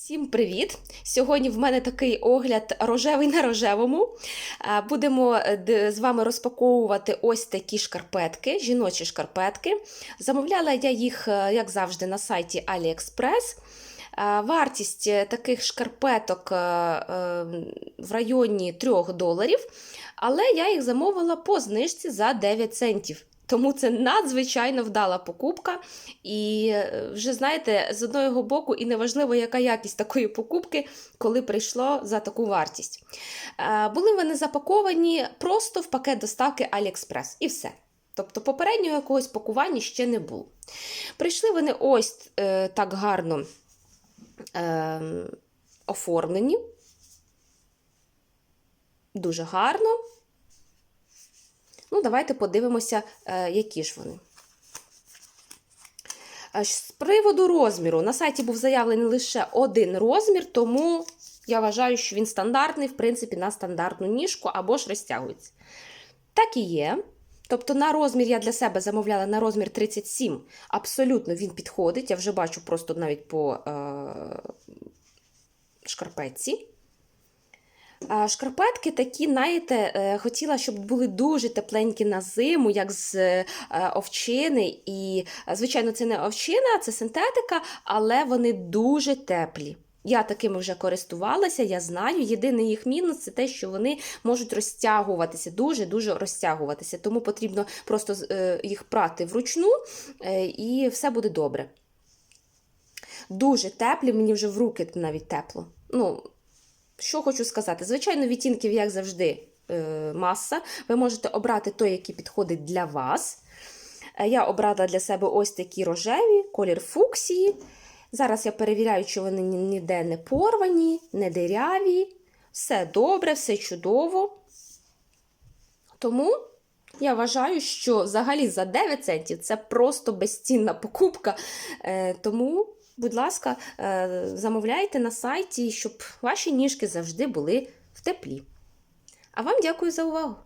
Всім привіт! Сьогодні в мене такий огляд рожевий на рожевому. Будемо е, з вами розпаковувати ось такі шкарпетки, жіночі шкарпетки. Замовляла я їх, е, як завжди, на сайті AliExpress. Вартість е, таких шкарпеток в районі 3 доларів, але я їх замовила по знижці за 9 центів. Тому це надзвичайно вдала покупка. І е, вже знаєте, з одного боку, і неважливо, яка якість такої покупки, коли прийшло за таку вартість. Е, Були вони запаковані просто в пакет доставки AliExpress. І все. Тобто попереднього якогось пакування ще не було. Прийшли вони ось е, так гарно е, оформлені. Дуже гарно. Ну, давайте подивимося, е, які ж вони. Е, З приводу розміру, на сайті був заявлений лише один розмір, тому я вважаю, що він стандартний, в принципі, на стандартну ніжку або ж розтягується. Так і є. Тобто на розмір я для себе замовляла на розмір 37. Абсолютно він підходить. Я вже бачу просто навіть по е- шкарпетці. Шкарпетки такі, знаєте, е, хотіла, щоб були дуже тепленькі на зиму, як з е, овчини. І, е, звичайно, це не овчина, це синтетика, але вони дуже теплі. Я такими вже користувалася, я знаю. Єдиний їх мінус це те, що вони можуть розтягуватися, дуже-дуже розтягуватися. Тому потрібно просто їх прати вручну, і все буде добре. Дуже теплі, мені вже в руки навіть тепло. Ну, що хочу сказати? Звичайно, відтінків, як завжди, е, маса. Ви можете обрати той, який підходить для вас. Е, Я обрала для себе ось такі рожеві, колір фуксії. Зараз я перевіряю, чи вони ніде не порвані, не диряві. Все добре, все чудово. Тому я вважаю, що взагалі за 9 центів це просто безцінна покупка. Е, Тому, будь ласка, е, замовляйте на сайті, щоб ваші ніжки завжди були в теплі. А вам дякую за увагу!